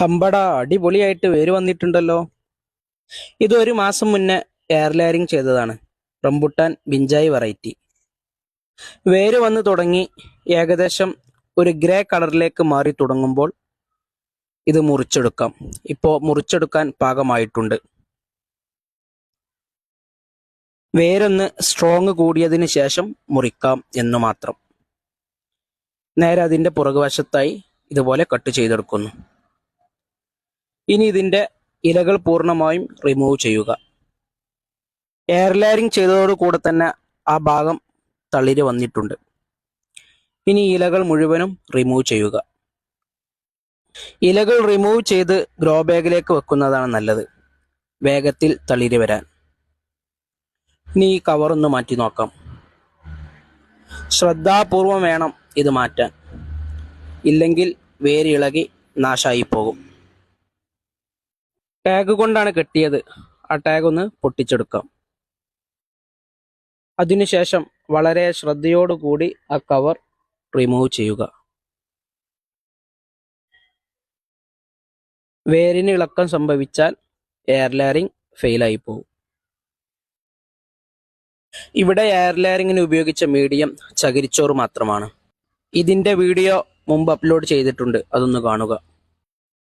ഹമ്പട അടിപൊളിയായിട്ട് വേര് വന്നിട്ടുണ്ടല്ലോ. ഇത് ഒരു മാസം മുന്നേ എയർ ലെയറിംഗ് ചെയ്തതാണ്. റംബുട്ടാൻ ബിഞ്ചായി വെറൈറ്റി വേര് വന്ന് തുടങ്ങി ഏകദേശം ഒരു ഗ്രേ കളറിലേക്ക് മാറി തുടങ്ങുമ്പോൾ ഇത് മുറിച്ചെടുക്കാം. ഇപ്പോൾ മുറിച്ചെടുക്കാൻ പാകമായിട്ടുണ്ട്. വേരൊന്ന് സ്ട്രോങ് കൂടിയതിന് ശേഷം മുറിക്കാം എന്ന് മാത്രം. നേരെ അതിന്റെ പുറകുവശത്തായി ഇതുപോലെ കട്ട് ചെയ്തെടുക്കുന്നു. ഇനി ഇതിന്റെ ഇലകൾ പൂർണമായും റിമൂവ് ചെയ്യുക. എയർ ലെയറിംഗ് ചെയ്തതോടുകൂടെ തന്നെ ആ ഭാഗം തളിര് വന്നിട്ടുണ്ട്. ഇനി ഇലകൾ മുഴുവനും റിമൂവ് ചെയ്യുക. ഇലകൾ റിമൂവ് ചെയ്ത് ഗ്രോ ബാഗിലേക്ക് വെക്കുന്നതാണ് നല്ലത്. വേഗത്തിൽ തളിര് വരാൻ. ഇനി ഈ കവറൊന്ന് മാറ്റി നോക്കാം. ശ്രദ്ധാപൂർവം വേണം ഇത് മാറ്റാൻ. ഇല്ലെങ്കിൽ വേരിളകി നാശായി പോകും ടാഗ് കൊണ്ടാണ് കെട്ടിയത്. ആ ടാഗ് ഒന്ന് പൊട്ടിച്ചെടുക്കാം. അതിനുശേഷം വളരെ ശ്രദ്ധയോടുകൂടി ആ കവർ റിമൂവ് ചെയ്യുക. വേരിന് ഇളക്കം സംഭവിച്ചാൽ എയർ ലെയറിംഗ് ഫെയിലായി പോകും ഇവിടെ എയർ ലെയറിംഗിന് ഉപയോഗിച്ച മീഡിയം ചകിരിച്ചോറ് മാത്രമാണ്. ഇതിന്റെ വീഡിയോ മുമ്പ് അപ്ലോഡ് ചെയ്തിട്ടുണ്ട്. അതൊന്ന് കാണുക.